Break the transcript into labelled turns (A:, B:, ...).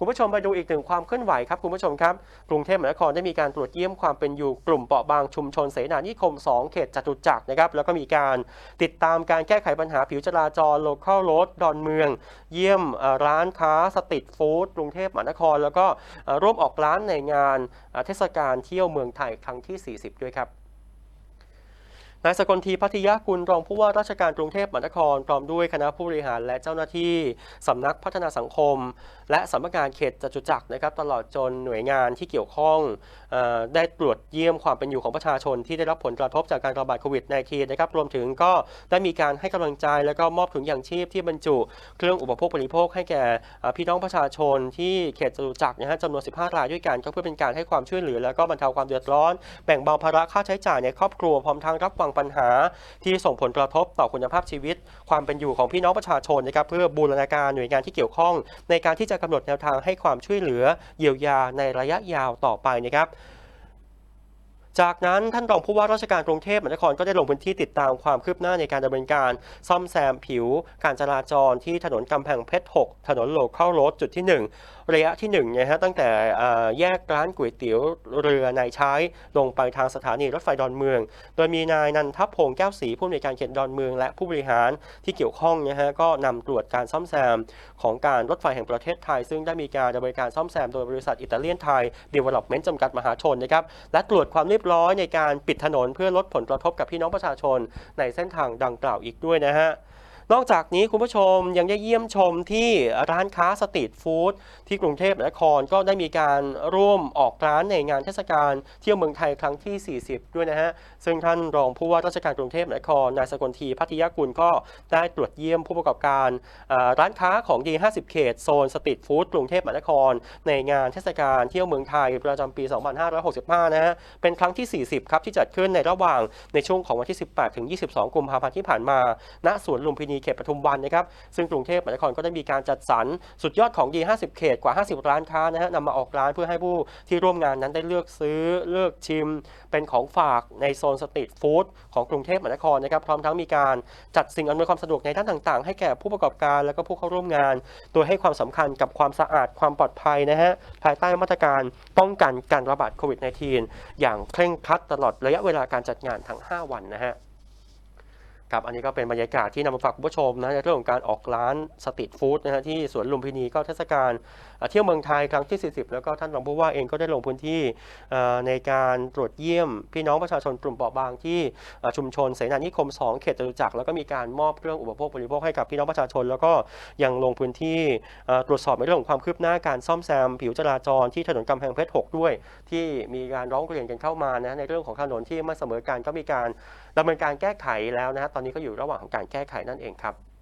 A: คุณผู้ชมไปดูอีกหนึ่งความเคลื่อนไหวครับคุณผู้ชมครับ กรุงเทพมหานครได้มีการตรวจเยี่ยมความเป็นอยู่กลุ่มเปราะบางชุมชนเสนานิคม 2 เขตจตุจักรนะครับแล้วก็มีการติดตามการแก้ไขปัญหาผิวจราจร local road ดอนเมือง เยี่ยมร้านค้าสตรีทฟู้ดกรุงเทพมหานคร แล้วก็ร่วมออกร้านในงานเอ่อเทศกาลเที่ยวเมืองไทยครั้งที่ 40 ด้วยครับ นายสกลทีพัทยากุลรองผู้ว่าราชการกรุงเทพมหานคร พร้อมด้วยคณะผู้บริหารและเจ้าหน้าที่สำนักพัฒนาสังคม และสำนักงานเขตจตุจักรนะครับตลอดจนหน่วยงานที่เกี่ยวข้องอได้ตรวจเยี่ยมความเป็นอยู่ของประชาชนที่ได้รับผลกระทบจากการระบาดโควิด -19 นะครับรวมถึงก็ได้มีการให้กำลังใจแล้วก็มอบถุงยางชีพที่บรรจุ เครื่องอุปโภคบริโภคให้แก่พี่น้องประชาชนที่เขตจตุจักรนะฮะจำนวน 15 รายด้วยกันก็เพื่อเป็นการให้ความช่วยเหลือ แล้วก็บรรเทาความเดือดร้อนแบ่งเบาภาระค่าใช้จ่ายในครอบครัวพร้อมทั้งรับฟังปัญหาที่ส่งผลกระทบต่อคุณภาพชีวิต ความเป็นอยู่ของพี่น้องประชาชนนะครับเพื่อบูรณาการหน่วยงานที่เกี่ยวข้อง ในการที่จะกำหนดแนวทางให้ความช่วยเหลือเยียวยาในระยะยาวต่อไปนะครับ จากนั้นท่านรองผู้ว่าราชการกรุงเทพมหานครก็ได้ลงพื้นที่ติดตามความคืบหน้าในการดำเนินการซ่อมแซมผิว การจราจรที่ถนนกำแพงเพชร 6 ถนนโลเข้าโรดจุดที่ 1 ระยะที่1นะฮะตั้งแต่แยกร้านก๋วยเตี๋ยวเรือนายใช้ลงไปทางสถานีรถไฟดอนเมือง โดยมีนายนันทพงศ์แก้วศรีผู้อำนวยการเขตดอนเมือง และผู้บริหารที่เกี่ยวข้องนะฮะก็นำตรวจการซ่อมแซมของการรถไฟแห่งประเทศไทย ซึ่งได้มีการดำเนินการซ่อมแซมโดยบริษัทอิตาเลียนไทยเดเวล็อปเมนต์จำกัดมหาชนนะครับและตรวจความเรียบร้อยในการปิดถนนเพื่อลดผลกระทบกับพี่น้องประชาชนในเส้นทางดังกล่าวอีกด้วยนะฮะ นอกจากนี้คุณผู้ชมยังได้เยี่ยมชมที่ร้านค้าสตรีทฟู้ดที่กรุงเทพมหานครก็ได้มีการร่วมออกร้านในงานเทศกาลเที่ยวเมืองไทยครั้งที่ 40 ด้วยนะฮะ ซึ่งท่านรองผู้ว่าราชการกรุงเทพมหานครนายสกลทีพัทยากุลก็ได้ตรวจเยี่ยมผู้ประกอบการร้านค้าของดี 50 เขตโซนสตรีทฟู้ดกรุงเทพมหานคร ในงานเทศกาลเที่ยวเมืองไทยประจำปี 2565 นะฮะ เป็นครั้งที่ 40 ครับที่จัดขึ้นในระหว่างในช่วงของวันที่ 18 ถึง 22 กุมภาพันธ์ที่ผ่านมา ณ สวนลุมพินีเขตปทุมวันนะครับ ซึ่งกรุงเทพมหานครก็ได้มีการจัดสรรสุดยอดของดี 50 เขตกว่า 50 ร้านค้านะฮะนำมาออกร้านเพื่อให้ผู้ที่ร่วมงานนั้นได้เลือกซื้อเลือกชิม เป็นของฝากในโซนสตรีทฟู้ดของกรุงเทพมหานครนะครับ พร้อมทั้งมีการจัดสิ่งอำนวยความสะดวกในด้านต่าง ๆ ให้แก่ผู้ประกอบการและก็ผู้เข้าร่วมงาน โดยให้ความสำคัญกับความสะอาดความปลอดภัยนะฮะภายใต้มาตรการป้องกันการระบาดโควิด -19 อย่างเคร่งครัดตลอดระยะเวลาการจัดงานทั้ง 5 วันนะฮะ ครับอันนี้ก็เป็นบรรยากาศที่นำมาฝากคุณผู้ชมนะในเรื่องของการออกร้านสตรีทฟู้ดนะฮะที่สวนลุมพินีก็เทศกาลเที่ยวเมืองไทยครั้งที่ 40 แล้วก็ท่านรองผู้ว่าเองก็ได้ลงพื้นที่ในการตรวจเยี่ยม พี่น้องประชาชนกลุ่มเปราะบางที่ชุมชนเสนานิคม 2 เขตจตุจักรแล้วก็มีการมอบเครื่องอุปโภคบริโภคให้กับพี่น้องประชาชน แล้วก็ยังลงพื้นที่ตรวจสอบในเรื่องของความคืบหน้าการซ่อมแซม ผิวจราจรที่ถนนกำแพงเพชร 6 ด้วย ที่มีการร้องเรียนกันเข้ามานะในเรื่องของถนนที่ไม่เสมอกันก็มีการดำเนินการแก้ไขแล้วนะฮะตอนนี้ก็อยู่ระหว่างของการแก้ไขนั่นเองครับ